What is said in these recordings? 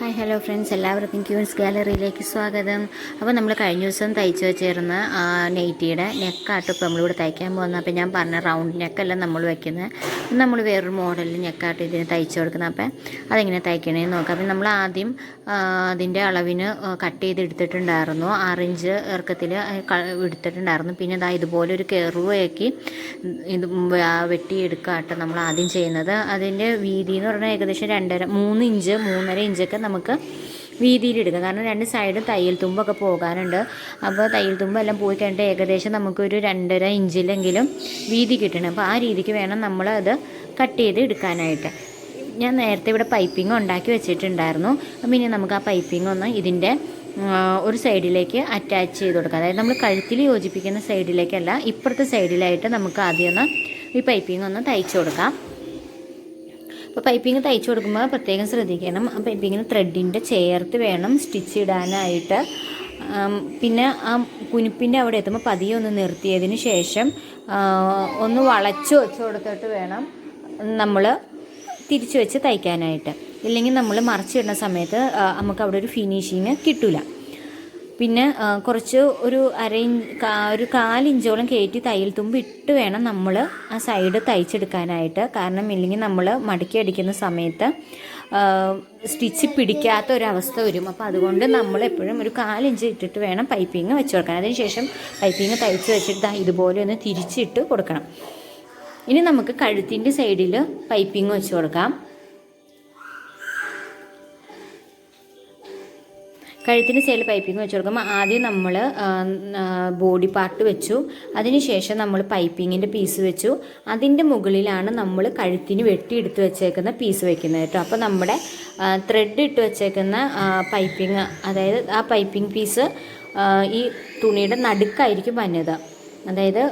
Hi hello friends. എല്ലാവർക്കും ക്യൂൻസ് ഗാലറിയിലേക്ക് സ്വാഗതം. അപ്പോൾ നമ്മൾ കഴിഞ്ഞ ദിവസം തയ്ച്ചു വെച്ചിരുന്ന നെയ്റ്റിയുടെ നെക്കാട്ട് ഇപ്പോൾ നമ്മളിവിടെ തയ്ക്കാൻ പോകുന്നത്. അപ്പോൾ ഞാൻ പറഞ്ഞ റൗണ്ട് നെക്കല്ല നമ്മൾ വെക്കുന്നത് നമ്മൾ വേറൊരു മോഡലിൽ നെക്കാട്ട് ഇതിന് തയ്ച്ചു കൊടുക്കുന്നത്. അപ്പം അതെങ്ങനെ തയ്ക്കണേ നോക്കാം. അപ്പം നമ്മൾ ആദ്യം അതിന്റെ അളവിന് കട്ട് ചെയ്ത് എടുത്തിട്ടുണ്ടായിരുന്നു ആറിഞ്ച് ഇറക്കത്തിൽ എടുത്തിട്ടുണ്ടായിരുന്നു. പിന്നെ ഇതാ ഇതുപോലെ ഒരു കെറുവയാക്കി ഇത് വെട്ടിയെടുക്കാട്ടോ നമ്മൾ ആദ്യം ചെയ്യുന്നത്. അതിന്റെ വീതി എന്ന് പറഞ്ഞാൽ ഏകദേശം രണ്ടര മൂന്ന് ഇഞ്ച് മൂന്നര ഇഞ്ചൊക്കെ നമുക്ക് വീതിയിലിടുക കാരണം രണ്ട് സൈഡും തയ്യൽ തുമ്പൊക്കെ പോകാനുണ്ട്. അപ്പോൾ തയ്യൽ തുമ്പെല്ലാം പോയി കഴിഞ്ഞിട്ട് ഏകദേശം നമുക്കൊരു രണ്ടര ഇഞ്ചിലെങ്കിലും വീതി കിട്ടണം. അപ്പോൾ ആ രീതിക്ക് വേണം നമ്മൾ അത് കട്ട് ചെയ്ത് എടുക്കാനായിട്ട്. ഞാൻ നേരത്തെ ഇവിടെ പൈപ്പിംഗ് ഉണ്ടാക്കി വെച്ചിട്ടുണ്ടായിരുന്നു. അപ്പം ഇനി നമുക്ക് ആ പൈപ്പിംഗ് ഒന്ന് ഇതിന്റെ ഒരു സൈഡിലേക്ക് അറ്റാച്ച് ചെയ്ത് കൊടുക്കാം. അതായത് നമ്മൾ കഴുത്തിൽ യോജിപ്പിക്കുന്ന സൈഡിലേക്കല്ല ഇപ്പുറത്തെ സൈഡിലായിട്ട് നമുക്ക് ആദ്യം ഒന്ന് ഈ പൈപ്പിംഗ് ഒന്ന് തയ്ച്ചു കൊടുക്കാം. അപ്പോൾ പൈപ്പിംഗ് തയ്ച്ചു കൊടുക്കുമ്പോൾ പ്രത്യേകം ശ്രദ്ധിക്കണം. ആ പൈപ്പിങ്ങിന് ത്രെഡിന്റെ ചേർത്ത് വേണം സ്റ്റിച്ച് ഇടാനായിട്ട്. പിന്നെ ആ കുനിപ്പിന്റെ അവിടെ എത്തുമ്പോൾ പതിയെ ഒന്ന് നിർത്തിയതിന് ശേഷം ഒന്ന് വളച്ചു വെച്ച് കൊടുത്തിട്ട് വേണം നമ്മൾ തിരിച്ചു വെച്ച് തയ്ക്കാനായിട്ട്. ഇല്ലെങ്കിൽ നമ്മൾ മറിച്ചിടുന്ന സമയത്ത് നമുക്ക് അവിടെ ഒരു ഫിനിഷിങ് കിട്ടില്ല പിന്നെ കുറച്ച് ഒരു അര ഇഞ്ച് കാ- ഒരു കാലിഞ്ചോളം കയറ്റി തയ്യൽ തുമ്പ് ഇട്ട് വേണം നമ്മൾ ആ സൈഡ് തയ്ച്ചെടുക്കാനായിട്ട്. കാരണം ഇല്ലെങ്കിൽ നമ്മൾ മടക്കി അടിക്കുന്ന സമയത്ത് സ്റ്റിച്ച് പിടിക്കാത്ത ഒരവസ്ഥ വരും. അപ്പോൾ അതുകൊണ്ട് നമ്മൾ എപ്പോഴും ഒരു കാലിഞ്ച് ഇട്ടിട്ട് വേണം പൈപ്പിങ് വെച്ച് കൊടുക്കാൻ. അതിനുശേഷം പൈപ്പിങ് തയ്ച്ച് വെച്ചിട്ട് ഇതുപോലെ ഒന്ന് തിരിച്ചിട്ട് കൊടുക്കണം. ഇനി നമുക്ക് കഴുത്തിന്റെ സൈഡിൽ പൈപ്പിങ് വെച്ച് കൊടുക്കാം. കഴുത്തിന് സൈഡിൽ പൈപ്പിംഗ് വെച്ച് കൊടുക്കുമ്പോൾ ആദ്യം നമ്മൾ ബോഡി പാർട്ട് വെച്ചു. അതിനുശേഷം നമ്മൾ പൈപ്പിങ്ങിന്റെ പീസ് വെച്ചു. അതിന്റെ മുകളിലാണ് നമ്മൾ കഴുത്തിന് വെട്ടിയെടുത്ത് വെച്ചേക്കുന്ന പീസ് വെക്കുന്നത് കേട്ടോ. അപ്പോൾ നമ്മുടെ ത്രെഡ് ഇട്ട് വെച്ചേക്കുന്ന പൈപ്പിംഗ് അതായത് ആ പൈപ്പിംഗ് പീസ് ഈ തുണിയുടെ നടുക്കായിരിക്കും വന്നത് അതായത്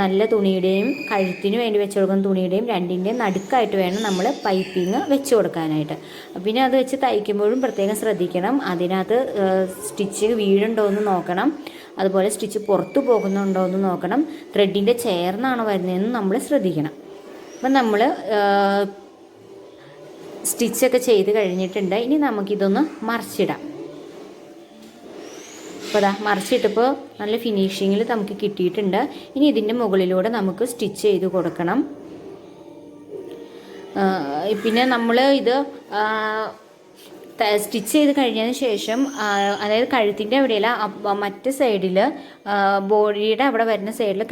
നല്ല തുണിയുടെയും കഴുത്തിന് വേണ്ടി വെച്ച് കൊടുക്കുന്ന തുണിയുടെയും രണ്ടിന്റെയും നടുക്കായിട്ട് വേണം നമ്മൾ പൈപ്പിങ് വെച്ച് കൊടുക്കാനായിട്ട്. പിന്നെ അത് വെച്ച് തയ്ക്കുമ്പോഴും പ്രത്യേകം ശ്രദ്ധിക്കണം. അതിനകത്ത് സ്റ്റിച്ച് വീഴുണ്ടോ എന്ന് നോക്കണം. അതുപോലെ സ്റ്റിച്ച് പുറത്തു പോകുന്നുണ്ടോ എന്ന് നോക്കണം. ത്രെഡിന്റെ ചേർന്നാണോ വരുന്നതെന്ന് നമ്മൾ ശ്രദ്ധിക്കണം. അപ്പം നമ്മൾ സ്റ്റിച്ചൊക്കെ ചെയ്ത് കഴിഞ്ഞിട്ടുണ്ട്. ഇനി നമുക്കിതൊന്ന് മറിച്ചിടാം. അപ്പോൾ അതാ മറിച്ചിട്ടപ്പോൾ നല്ല ഫിനിഷിങ്ങിൽ നമുക്ക് കിട്ടിയിട്ടുണ്ട്. ഇനി ഇതിന്റെ മുകളിലൂടെ നമുക്ക് സ്റ്റിച്ച് ചെയ്ത് കൊടുക്കണം. പിന്നെ നമ്മൾ ഇത് സ്റ്റിച്ച് ചെയ്ത് കഴിഞ്ഞതിന് ശേഷം അതായത് കഴുത്തിന്റെ അവിടെയല്ല മറ്റ് സൈഡിൽ ബോഡിയുടെ അവിടെ വരുന്ന സൈഡിൽ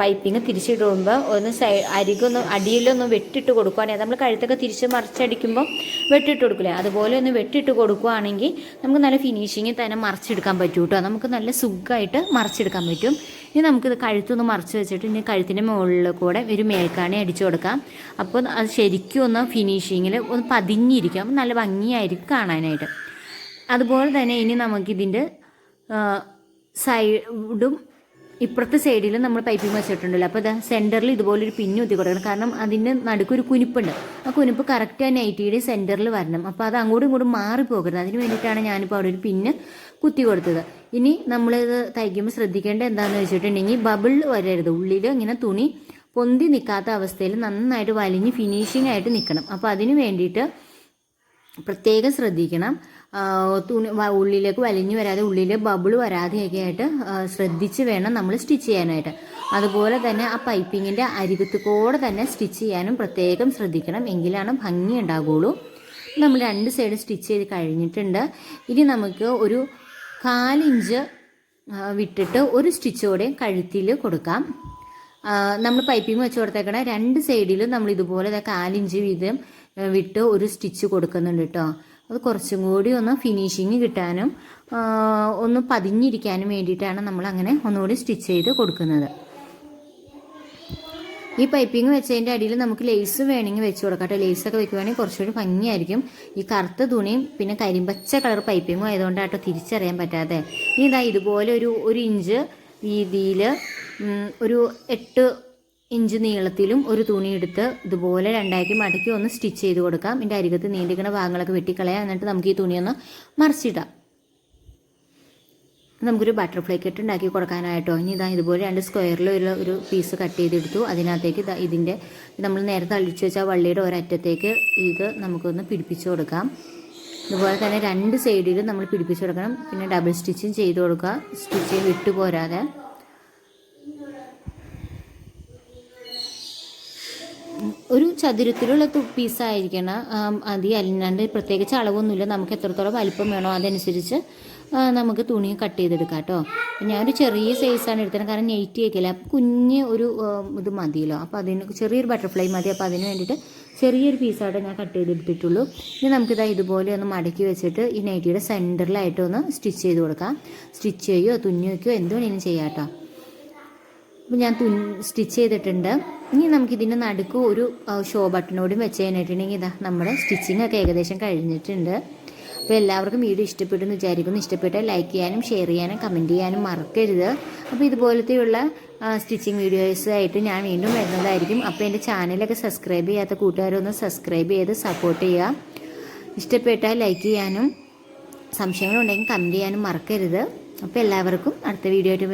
പൈപ്പിങ് തിരിച്ചിടുമ്പോൾ ഒന്ന് സൈ അരികൊന്ന് അടിയിലൊന്ന് വെട്ടിട്ട് കൊടുക്കുകയാണെങ്കിൽ നമ്മൾ കഴുത്തൊക്കെ തിരിച്ച് മറിച്ചടിക്കുമ്പോൾ വെട്ടിട്ട് കൊടുക്കില്ലേ അതുപോലെ ഒന്ന് വെട്ടിട്ട് കൊടുക്കുകയാണെങ്കിൽ നമുക്ക് നല്ല ഫിനിഷിങ്ങിൽ തന്നെ മറിച്ചെടുക്കാൻ പറ്റും കേട്ടോ നമുക്ക് നല്ല സുഖമായിട്ട് മറിച്ചെടുക്കാൻ പറ്റും. ഇനി നമുക്കിത് കഴുത്തൊന്ന് മറിച്ച് വെച്ചിട്ട് ഇനി കഴുത്തിന്റെ മുകളിൽ കൂടെ ഒരു മേൽക്കാണി അടിച്ചു കൊടുക്കാം. അപ്പോൾ അത് ശരിക്കും ഒന്ന് ഫിനിഷിങ്ങിൽ ഒന്ന് പതിഞ്ഞിരിക്കും. നല്ല നല്ല ഭംഗിയായിരിക്കും കാണാനായിട്ട്. അതുപോലെ തന്നെ ഇനി നമുക്കിതിന്റെ സൈഡും ഇപ്പുറത്തെ സൈഡിൽ നമ്മൾ പൈപ്പിംഗ് വെച്ചിട്ടുണ്ടല്ലോ. അപ്പോൾ ഇതാ സെന്ററിൽ ഇതുപോലൊരു പിന്നു കുത്തി കൊടുക്കണം. കാരണം അതിന്റെ നടുക്കൊരു കുനിപ്പുണ്ട്. ആ കുനിപ്പ് കറക്റ്റ് ആ നൈറ്റിയുടെ സെന്ററിൽ വരണം. അപ്പോൾ അത് അങ്ങോട്ടും ഇങ്ങോട്ടും മാറിപ്പോകരുത്. അതിന് വേണ്ടിയിട്ടാണ് ഞാനിപ്പോൾ അവിടെ ഒരു പിന്ന് കുത്തി കൊടുത്തത്. ഇനി നമ്മളിത് തയ്ക്കുമ്പോൾ ശ്രദ്ധിക്കേണ്ട എന്താണെന്ന് വെച്ചിട്ടുണ്ടെങ്കിൽ ബബിൾ വരരുത്. ഉള്ളിൽ ഇങ്ങനെ തുണി പൊന്തി നിൽക്കാത്ത അവസ്ഥയിൽ നന്നായിട്ട് വലിഞ്ഞ് ഫിനിഷിംഗ് ആയിട്ട് നിൽക്കണം. അപ്പോൾ അതിന് വേണ്ടിയിട്ട് പ്രത്യേകം ശ്രദ്ധിക്കണം. തുണി ഉള്ളിലേക്ക് വലിഞ്ഞു വരാതെ ഉള്ളിൽ ബബിൾ വരാതെയൊക്കെ ആയിട്ട് ശ്രദ്ധിച്ച് വേണം നമ്മൾ സ്റ്റിച്ച് ചെയ്യാനായിട്ട്. അതുപോലെ തന്നെ ആ പൈപ്പിങ്ങിന്റെ അരികത്ത് കൂടെ തന്നെ സ്റ്റിച്ച് ചെയ്യാനും പ്രത്യേകം ശ്രദ്ധിക്കണം. എങ്കിലാണ് ഭംഗി ഉണ്ടാകുള്ളൂ നമ്മൾ രണ്ട് സൈഡ് സ്റ്റിച്ച് ചെയ്ത് കഴിഞ്ഞിട്ടുണ്ട്. ഇനി നമുക്ക് ഒരു കാലിഞ്ച് വിട്ടിട്ട് ഒരു സ്റ്റിച്ചോടെയും കഴുത്തിൽ കൊടുക്കാം. നമ്മൾ പൈപ്പിംഗ് വെച്ച് കൊടുത്തേക്കണ രണ്ട് സൈഡിലും നമ്മൾ ഇതുപോലെ കാലിഞ്ച് വീതം വിട്ട് ഒരു സ്റ്റിച്ച് കൊടുക്കുന്നുണ്ട് കേട്ടോ അത് കുറച്ചും കൂടി ഒന്ന് ഫിനിഷിങ് കിട്ടാനും ഒന്ന് പതിഞ്ഞിരിക്കാനും വേണ്ടിയിട്ടാണ് നമ്മൾ അങ്ങനെ ഒന്നുകൂടി സ്റ്റിച്ച് ചെയ്ത് കൊടുക്കുന്നത്. ഈ പൈപ്പിംഗ് വെച്ചതിന്റെ അടിയിൽ നമുക്ക് ലേസ് വേണമെങ്കിൽ വെച്ച് കൊടുക്കാം കേട്ടോ ലേസൊക്കെ വെക്കുവാണെങ്കിൽ കുറച്ചുകൂടി ഭംഗിയായിരിക്കും. ഈ കറുത്ത തുണിയും പിന്നെ കരിമ്പച്ച കളർ പൈപ്പിങ്ങും ആയതുകൊണ്ടാട്ടോ തിരിച്ചറിയാൻ പറ്റാതെ. ഇതാ ഇതുപോലെ ഒരു ഒരു ഇഞ്ച് വീതിയിൽ ഒരു എട്ട് ഇഞ്ച് നീളത്തിലും ഒരു തുണി എടുത്ത് ഇതുപോലെ രണ്ടാക്കി മടക്കി ഒന്ന് സ്റ്റിച്ച് ചെയ്ത് കൊടുക്കാം. എന്റെ അരികത്ത് നീണ്ടിക്കുന്ന ഭാഗങ്ങളൊക്കെ വെട്ടിക്കളയാം. എന്നിട്ട് നമുക്ക് ഈ തുണിയൊന്ന് മറിച്ചിടാം. നമുക്കൊരു ബട്ടർഫ്ലൈ കെട്ട് ഉണ്ടാക്കി കൊടുക്കാനായിട്ടോ. ഇനി ഇതാ ഇതുപോലെ രണ്ട് സ്ക്വയറിൽ ഒരു പീസ് കട്ട് ചെയ്തെടുത്തു. അതിനകത്തേക്ക് ഇതാ ഇതിന്റെ നമ്മൾ നേരത്തെ അഴിച്ചു വെച്ച വള്ളിയുടെ ഒരറ്റത്തേക്ക് ഇത് നമുക്കൊന്ന് പിടിപ്പിച്ചു കൊടുക്കാം. ഇതുപോലെ തന്നെ രണ്ട് സൈഡിലും നമ്മൾ പിടിപ്പിച്ച് കൊടുക്കണം. പിന്നെ ഡബിൾ സ്റ്റിച്ചും ചെയ്ത് കൊടുക്കുക. സ്റ്റിച്ച് വിട്ടു പോരാതെ ഒരു ചതുരത്തിലുള്ള പീസായിരിക്കണം അതി അല്ലാണ്ട് പ്രത്യേകിച്ച് അളവൊന്നുമില്ല. നമുക്ക് എത്രത്തോളം വലിപ്പം വേണോ അതനുസരിച്ച് നമുക്ക് തുണി കട്ട് ചെയ്തെടുക്കാം കേട്ടോ. ഞാനൊരു ചെറിയ സൈസാണ് എടുത്തത് കാരണം നെയ്റ്റ് കേൾക്കില്ല അപ്പം കുഞ്ഞ് ഒരു ഇത് മതിയല്ലോ. അപ്പോൾ അതിന് ചെറിയൊരു ബട്ടർഫ്ലൈ മതി. അപ്പോൾ അതിന് വേണ്ടിയിട്ട് ചെറിയൊരു പീസായിട്ട് ഞാൻ കട്ട് ചെയ്തെടുത്തിട്ടുള്ളൂ. ഇനി നമുക്കിതാ ഇതുപോലെ ഒന്ന് മടക്കി വെച്ചിട്ട് ഈ നൈറ്റിയുടെ സെന്ററിലായിട്ട് ഒന്ന് സ്റ്റിച്ച് ചെയ്ത് കൊടുക്കാം. സ്റ്റിച്ച് ചെയ്യുകയോ തുന്നി വയ്ക്കുകയോ എന്ത് ചെയ്യാം കേട്ടോ. അപ്പോൾ ഞാൻ തുന്നി സ്റ്റിച്ച് ചെയ്തിട്ടുണ്ട്. ഇനി നമുക്കിതിന്റെ നടുക്ക് ഒരു ഷോ ബട്ടണോടും വെച്ച് കഴിഞ്ഞിട്ടുണ്ടെങ്കിൽ ഇതാ നമ്മുടെ സ്റ്റിച്ചിങ് ഒക്കെ ഏകദേശം കഴിഞ്ഞിട്ടുണ്ട്. അപ്പോൾ എല്ലാവർക്കും വീഡിയോ ഇഷ്ടപ്പെട്ടെന്ന് വിചാരിക്കുന്നു. ഇഷ്ടപ്പെട്ടാൽ ലൈക്ക് ചെയ്യാനും ഷെയർ ചെയ്യാനും കമന്റ് ചെയ്യാനും മറക്കരുത്. അപ്പോൾ ഇതുപോലത്തെയുള്ള സ്റ്റിച്ചിങ് വീഡിയോസ് ആയിട്ട് ഞാൻ വീണ്ടും വരുന്നതായിരിക്കും. അപ്പോൾ എന്റെ ചാനലൊക്കെ സബ്സ്ക്രൈബ് ചെയ്യാത്ത കൂട്ടുകാരൊന്ന് സബ്സ്ക്രൈബ് ചെയ്ത് സപ്പോർട്ട് ചെയ്യുക. ഇഷ്ടപ്പെട്ടാൽ ലൈക്ക് ചെയ്യാനും സംശയങ്ങളുണ്ടെങ്കിൽ കമന്റ് ചെയ്യാനും മറക്കരുത്. അപ്പോൾ എല്ലാവർക്കും അടുത്ത വീഡിയോ ആയിട്ട്